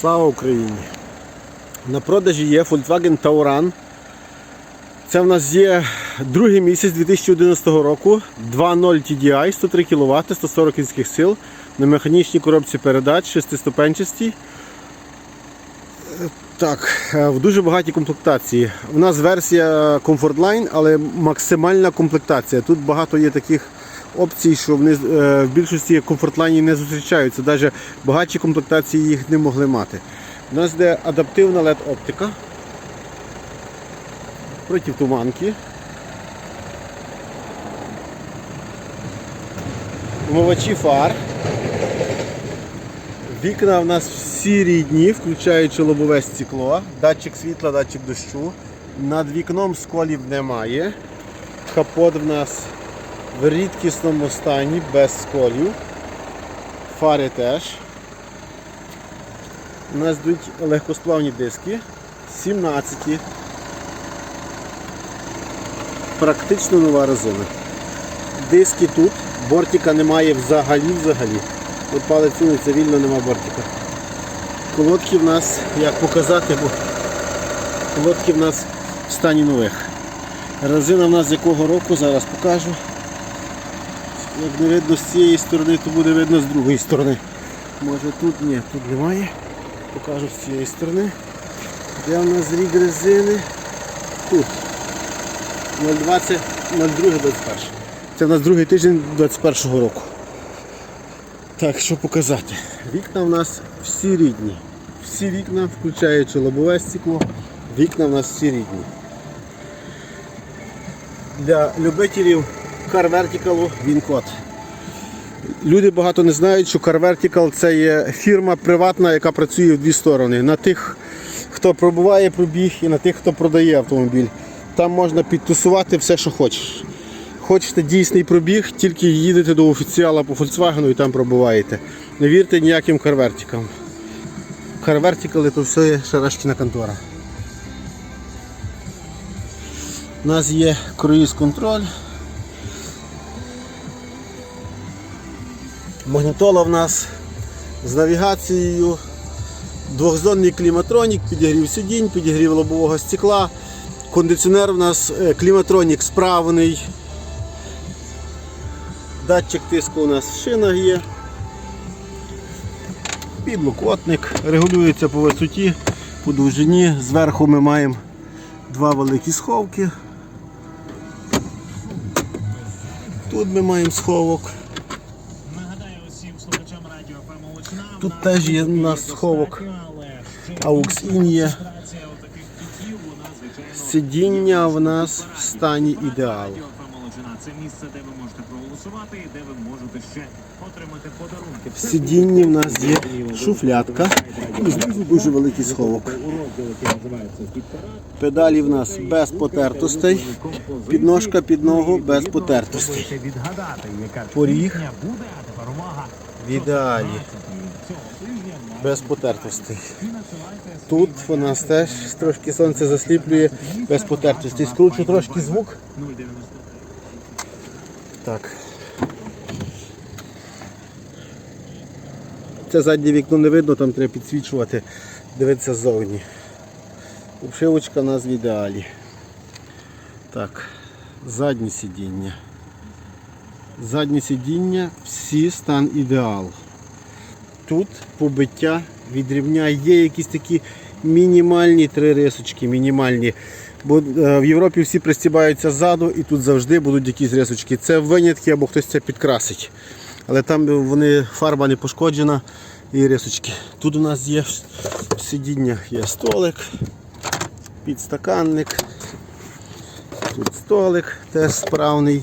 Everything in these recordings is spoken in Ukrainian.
Слава Україні! На продажі є Volkswagen Tauran. Це в нас є другий місяць 2011 року. 2.0 TDI, 103 кВт, 140 кінських сил на механічній коробці передач, шестиступенчастій. Так, е, в дуже багатій комплектації. У нас версія Comfort Line, але максимальна комплектація. Тут багато є таких опцій, що вони е, в більшості Line не зустрічаються. Навіть багатші комплектації їх не могли мати. У нас йде адаптивна LED оптика проти туманки. Умивачі фар. Вікна в нас всі рідні, включаючи лобове стекло, датчик світла, датчик дощу. Над вікном сколів немає. Капот в нас в рідкісному стані, без сколів. Фари теж. У нас йдуть легкосплавні диски. 17. Практично нова резина. Диски тут, бортика немає взагалі взагалі. От палець сунеться, вільно нема бортика. Колодки в нас, як показати, бо колодки в нас в стані нових. Резина в нас з якого року, зараз покажу. Як не видно з цієї сторони, то буде видно з другої сторони. Може тут ні, тут немає. Покажу з цієї сторони. Де в нас рік резини? Тут. 0,20, 02, 21. Це в нас другий тиждень 21 року. Так, що показати? Вікна в нас всі рідні. Всі вікна, включаючи лобове стекло, вікна в нас всі рідні. Для любителів Car Vertical він код. Люди багато не знають, що Car Vertical це є фірма приватна, яка працює в дві сторони. На тих, хто пробуває пробіг, і на тих, хто продає автомобіль. Там можна підтусувати все, що хочеш. Хочете дійсний пробіг, тільки їдете до офіціала по Volkswagen і там пробуваєте. Не вірте ніяким карвертикам. Карвертикали то все є шарашкіна контора. У нас є круїз контроль. Магнітола в нас з навігацією, двохзонний кліматронік, підігрів сидінь, підігрів лобового стекла. Кондиціонер у нас е, кліматронік справний. Датчик тиску у нас в шинах є. Підлокотник, регулюється по висоті, по довжині. Зверху ми маємо два великі сховки. Тут ми маємо сховок. Тут теж є у нас сховок. AUX-IN є. Сидіння в нас в стані Олечна – це місце, де ви можете проголосувати і де ви можете ще отримати подарунки. В сидінні в нас є шуфлятка і знизу дуже великий сховок. Педалі в нас без потертостей, підножка під ногу без потертостей. Поріг. В ідеалі, без потертостей. Тут у нас теж трошки сонце засліплює без потертостей. Скручу трошки звук. Так. Це заднє вікно не видно, там треба підсвічувати, дивитися ззовні. Обшивочка у нас в ідеалі. Так, заднє сидіння. Заднє сидіння, всі стан ідеал. Тут побиття від є якісь такі мінімальні три рисочки, мінімальні. Бо е, в Європі всі пристібаються ззаду і тут завжди будуть якісь рисочки. Це винятки або хтось це підкрасить. Але там вони фарба не пошкоджена і рисочки. Тут у нас є в сидіннях є столик, підстаканник. Тут столик теж справний.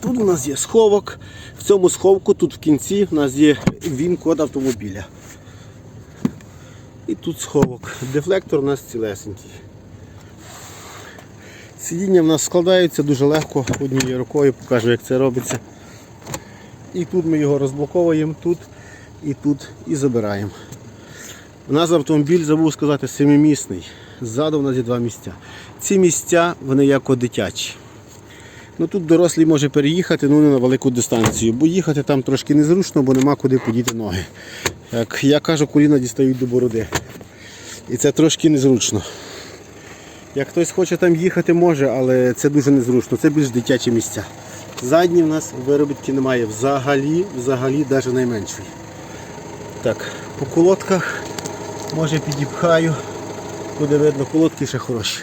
Тут у нас є сховок. В цьому сховку тут в кінці у нас є він-код автомобіля. І тут сховок. Дефлектор у нас цілесенький. Сидіння в нас складаються дуже легко, однією рукою покажу, як це робиться. І тут ми його розблоковуємо, тут і тут і забираємо. У нас автомобіль, забув сказати, семимісний. Ззаду у нас є два місця. Ці місця вони як дитячі. Ну Тут дорослий може переїхати ну, не на велику дистанцію, бо їхати там трошки незручно, бо нема куди подіти ноги. Як я кажу, коліна дістають до бороди. І це трошки незручно. Як хтось хоче там їхати, може, але це дуже незручно. Це більш дитячі місця. Задні в нас виробітки немає взагалі, взагалі навіть найменшої. Так, по колодках може підіпхаю. Буде видно, колодки ще хороші.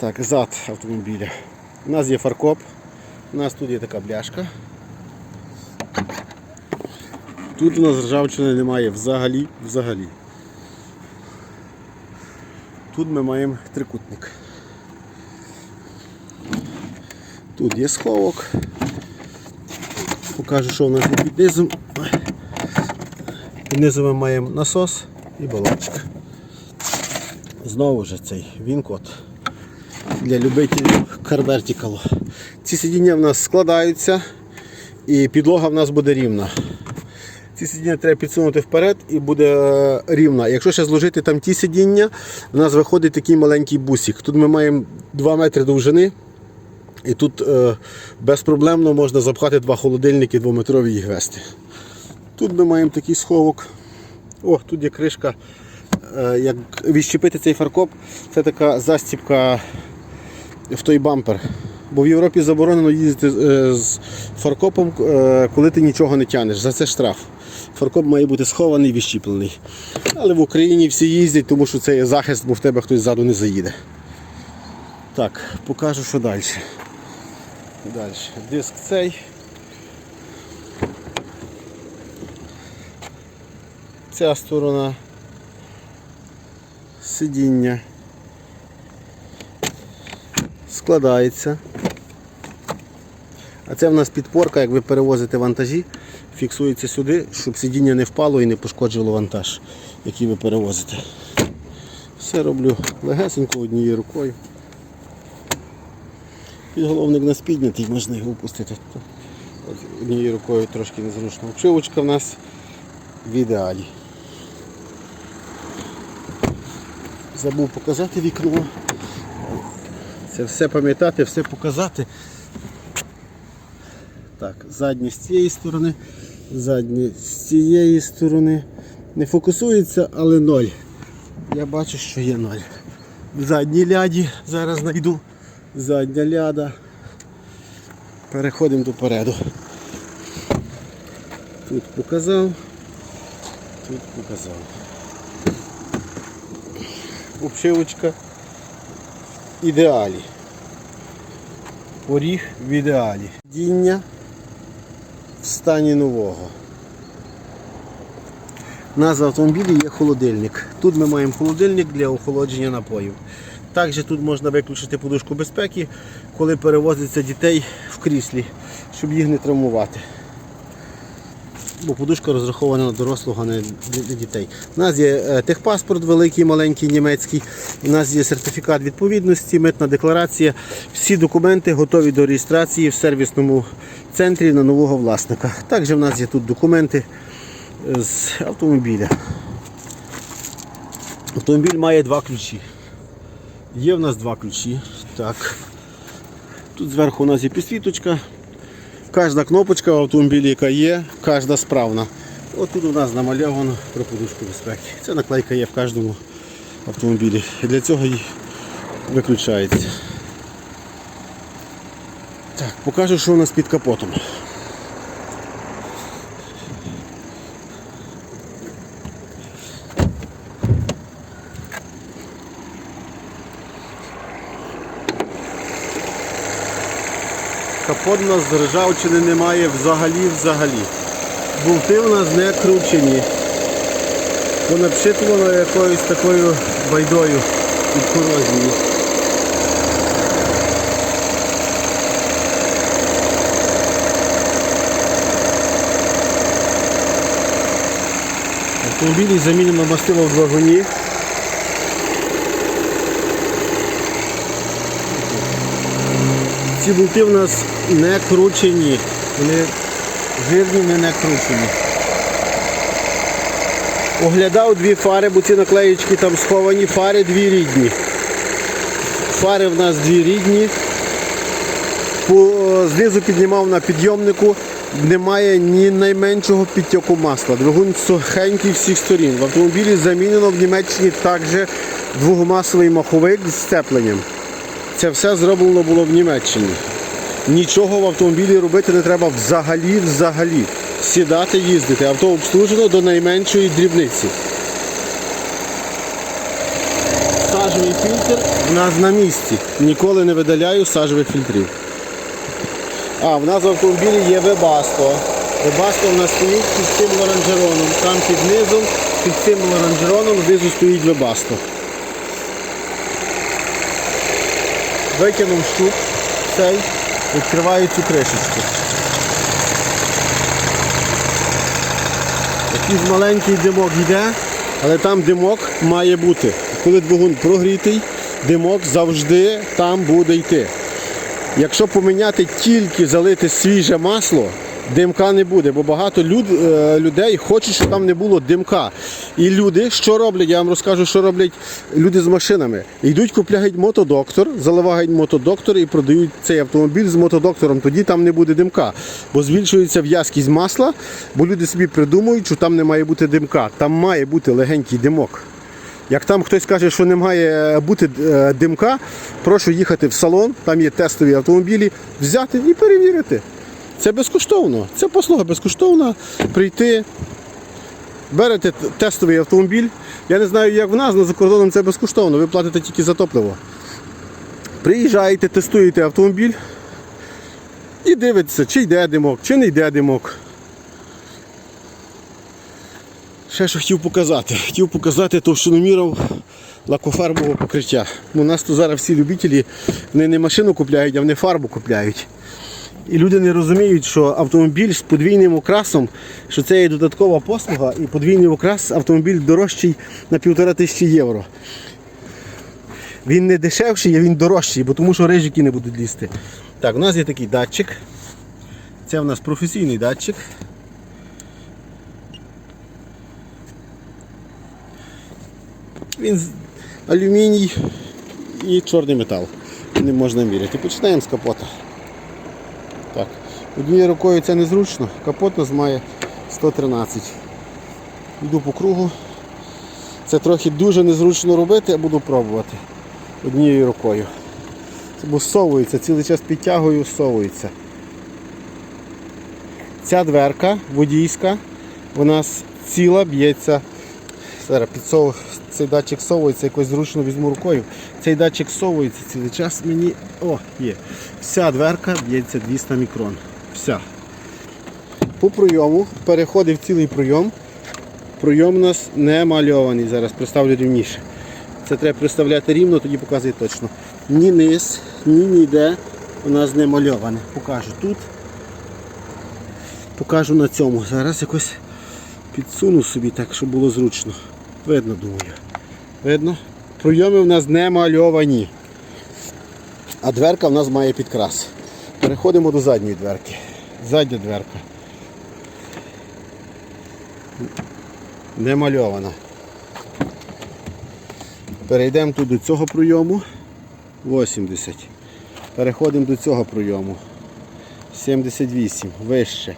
Так, зад автомобіля. У нас є фаркоп, у нас тут є така бляшка. Тут у нас ржавчини немає взагалі, взагалі. Тут ми маємо трикутник. Тут є сховок. Покажу, що у нас під низом. Під низом ми маємо насос і балончик. Знову ж цей він-код для любителів карвертикалу. Ці сидіння в нас складаються і підлога в нас буде рівна. Ці сидіння треба підсунути вперед і буде е, рівна. Якщо ще зложити там ті сидіння, в нас виходить такий маленький бусик. Тут ми маємо 2 метри довжини. І тут е, безпроблемно можна запхати два холодильники двометрові їх вести. Тут ми маємо такий сховок. О, тут є кришка. Е, як відщепити цей фаркоп, це така застіпка в той бампер. Бо в Європі заборонено їздити е, з фаркопом, е, коли ти нічого не тянеш. За це штраф. Фаркоп має бути схований, відщіплений. Але в Україні всі їздять, тому що це є захист, бо в тебе хтось ззаду не заїде. Так, покажу, що далі. Далі. Диск цей. Ця сторона сидіння складається. А це в нас підпорка, як ви перевозите вантажі, фіксується сюди, щоб сидіння не впало і не пошкоджувало вантаж, який ви перевозите. Все роблю легесенько однією рукою. Підголовник нас піднятий, можна його опустити. Однією рукою трошки незручно. Обшивочка в нас в ідеалі. Забув показати вікно. Це все пам'ятати, все показати. Так, заднє з цієї сторони, заднє з цієї сторони. Не фокусується, але ноль. Я бачу, що є ноль. В задній ляді зараз знайду. Задня ляда. Переходимо до переду. Тут показав, тут показав. Обшивочка ідеалі. Поріг в ідеалі. Діння в стані нового. В автомобілі є холодильник. Тут ми маємо холодильник для охолодження напоїв. Також тут можна виключити подушку безпеки, коли перевозиться дітей в кріслі, щоб їх не травмувати. Бо подушка розрахована на дорослого, а не для дітей. У нас є е, техпаспорт великий, маленький, німецький. У нас є сертифікат відповідності, митна декларація. Всі документи готові до реєстрації в сервісному центрі на нового власника. Також в нас є тут документи е, з автомобіля. Автомобіль має два ключі. Є в нас два ключі. Так. Тут зверху у нас є підсвіточка. Кожна кнопочка в автомобілі, яка є, кожна справна. От тут у нас намальовано про подушку безпеки. Ця наклейка є в кожному автомобілі. І для цього її виключається. Так, покажу, що у нас під капотом. Капот у нас з ржавчини немає взагалі взагалі. Болти у нас не кручені. Понапшитувано якоюсь такою байдою від корозії. Автомобілі замінено мастило в двигуні. Ці болти в нас не кручені. Вони жирні, не накручені. Оглядав дві фари, бо ці наклеїчки там сховані, фари дві рідні. Фари в нас дві рідні. По, знизу піднімав на підйомнику, немає ні найменшого підтоку масла. Двигун сухенький всіх сторін. В автомобілі замінено в Німеччині також двогомасовий маховик з сцепленням. Це все зроблено було в Німеччині. Нічого в автомобілі робити не треба взагалі, взагалі. Сідати, їздити. Авто обслужено до найменшої дрібниці. Сажевий фільтр в нас на місці. Ніколи не видаляю сажевих фільтрів. А, в нас в автомобілі є Webasto. Webasto в нас стоїть під цим лоранжероном. Там під низом, під цим лоранжероном знизу стоїть Webasto. Викинув щуп цей, відкриваю цю кришечку. Якийсь маленький димок йде, але там димок має бути. Коли двигун прогрітий, димок завжди там буде йти. Якщо поміняти тільки залити свіже масло, димка не буде, бо багато люд, е, людей хочуть, щоб там не було димка. І люди, що роблять, я вам розкажу, що роблять люди з машинами. Йдуть, купляють мотодоктор, заливають мотодоктор і продають цей автомобіль з мотодоктором. Тоді там не буде димка, бо збільшується в'язкість масла, бо люди собі придумують, що там не має бути димка. Там має бути легенький димок. Як там хтось каже, що не має бути е, димка, прошу їхати в салон, там є тестові автомобілі, взяти і перевірити. Це безкоштовно. Це послуга безкоштовна. Прийти, берете тестовий автомобіль. Я не знаю, як в нас, але за кордоном це безкоштовно. Ви платите тільки за топливо. Приїжджаєте, тестуєте автомобіль і дивитеся, чи йде димок, чи не йде димок. Ще що хотів показати. Хотів показати товщиноміров лакофарбового покриття. Ну, У нас тут зараз всі любителі, вони не машину купляють, а вони фарбу купляють. І люди не розуміють, що автомобіль з подвійним окрасом, що це є додаткова послуга, і подвійний окрас автомобіль дорожчий на півтора тисячі євро. Він не дешевший, а він дорожчий, бо тому що рижики не будуть лізти. Так, у нас є такий датчик. Це у нас професійний датчик. Він з- алюміній і чорний метал. Не можна міряти. Починаємо з капота. Однією рукою це незручно. Капот нас має 113. Йду по кругу. Це трохи дуже незручно робити, я буду пробувати однією рукою. Бо совується, цілий час підтягую, совується. Ця дверка водійська, нас ціла б'ється. Зараз підсов... цей датчик совується, якось зручно візьму рукою. Цей датчик совується цілий час мені. О, є. Вся дверка б'ється 200 мікрон. Вся. По пройому переходив цілий пройом. Пройом у нас не мальований. Зараз представлю рівніше. Це треба представляти рівно, тоді показує точно. Ні низ, ні ніде у нас не мальоване. Покажу тут. Покажу на цьому. Зараз якось підсуну собі так, щоб було зручно. Видно, думаю. Видно? Пройоми в нас не мальовані. А дверка в нас має підкрас. Переходимо до задньої дверки. Задня дверка. Не мальована. Перейдемо тут до цього пройому. 80. Переходимо до цього пройому. 78. Вище.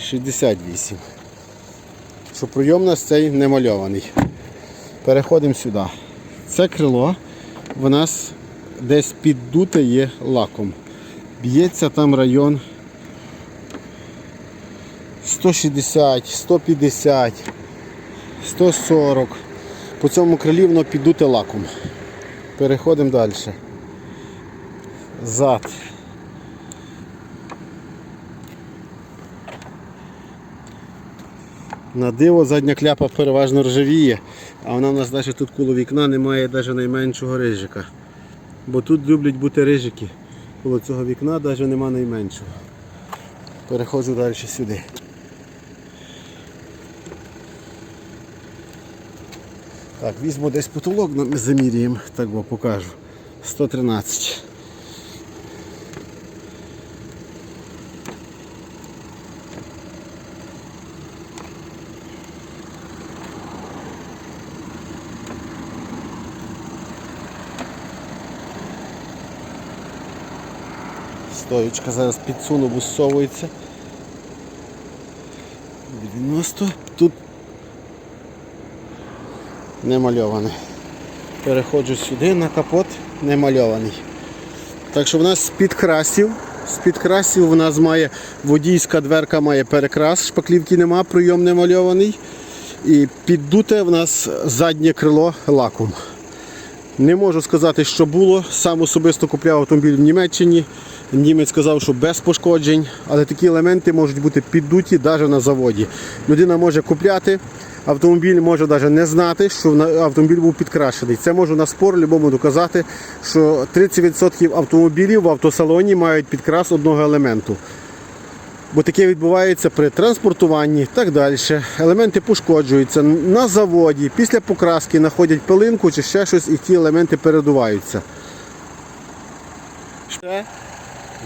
68. Що пройом у нас цей не мальований. Переходимо сюди. Це крило в нас десь піддуте є лаком. Б'ється там район 160, 150, 140. По цьому крилі воно піддуте лаком. Переходимо далі. Зад. На диво задня кляпа переважно ржавіє, а вона в нас навіть тут коло вікна немає навіть найменшого рижика. Бо тут люблять бути рижики. Коло цього вікна навіть нема найменшого. Переходжу далі сюди. Так, візьму десь потолок, заміряємо, так бо покажу. 113. Стоєчка зараз підсуну, бо совується. 90. Тут не мальований. Переходжу сюди на капот, не мальований. Так що в нас з-під красів. З-під красів в нас має водійська дверка має перекрас, шпаклівки нема, прийом не мальований. І піддуте в нас заднє крило лаком. Не можу сказати, що було. Сам особисто купляв автомобіль в Німеччині. Німець сказав, що без пошкоджень, але такі елементи можуть бути піддуті навіть на заводі. Людина може купляти, автомобіль може навіть не знати, що автомобіль був підкрашений. Це можу на спор любому доказати, що 30% автомобілів в автосалоні мають підкрас одного елементу. Бо таке відбувається при транспортуванні і так далі. Елементи пошкоджуються на заводі, після покраски знаходять пилинку чи ще щось, і ті елементи передуваються.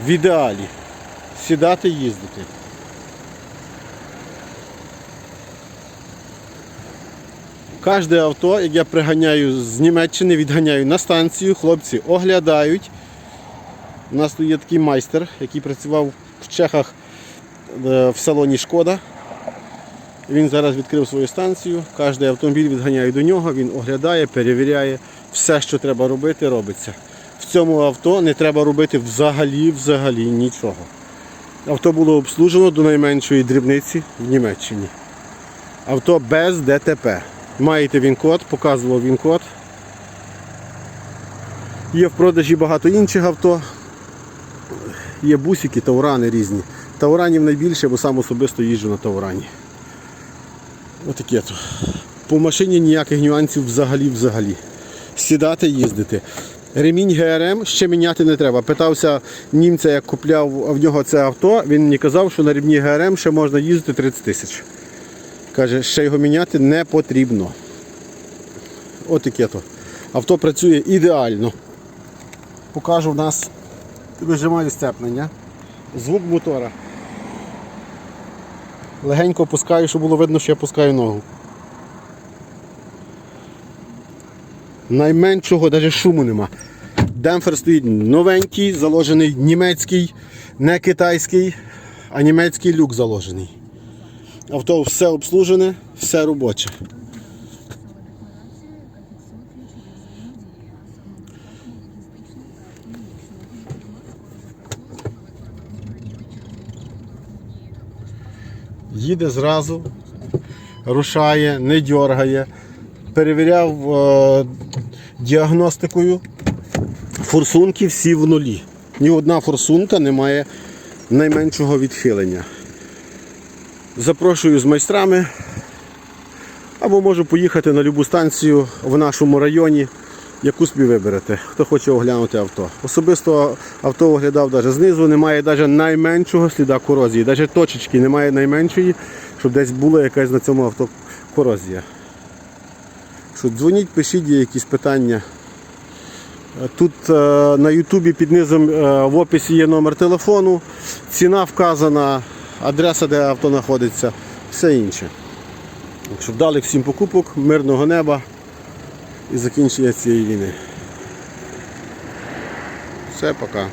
В ідеалі сідати їздити. Кожне авто, як я приганяю з Німеччини, відганяю на станцію, хлопці оглядають. У нас тут є такий майстер, який працював в Чехах е, в салоні Шкода. Він зараз відкрив свою станцію. Кожен автомобіль відганяє до нього, він оглядає, перевіряє. Все, що треба робити, робиться. Цьому авто не треба робити взагалі, взагалі нічого. Авто було обслужено до найменшої дрібниці в Німеччині. Авто без ДТП. Маєте він-код, показував він-код. Є в продажі багато інших авто. Є бусики, таурани різні. Тауранів найбільше, бо сам особисто їжджу на таурані. Отаке то. По машині ніяких нюансів взагалі взагалі. Сідати, їздити. Ремінь ГРМ ще міняти не треба. Питався німця, як купляв в нього це авто, він мені казав, що на ремні ГРМ ще можна їздити 30 тисяч. Каже, ще його міняти не потрібно. Отаке то. Авто працює ідеально. Покажу в нас вижимаю степлення. Звук мотора. Легенько опускаю, щоб було видно, що я пускаю ногу. Найменшого навіть шуму нема. Демпфер стоїть новенький, заложений німецький, не китайський, а німецький люк заложений. Авто все обслужене, все робоче. Їде зразу, рушає, не дергає. Перевіряв е, діагностикою. Форсунки всі в нулі. Ні одна форсунка не має найменшого відхилення. Запрошую з майстрами. Або можу поїхати на любу станцію в нашому районі, яку собі виберете, хто хоче оглянути авто. Особисто авто оглядав навіть знизу, немає навіть найменшого сліда корозії, навіть точечки немає найменшої, щоб десь була якась на цьому авто корозія. Що дзвоніть, пишіть якісь питання. Тут е, на Ютубі під низом е, в описі є номер телефону, ціна вказана, адреса, де авто знаходиться, все інше. Так що вдалих всім покупок, мирного неба і закінчення цієї війни. Все, пока.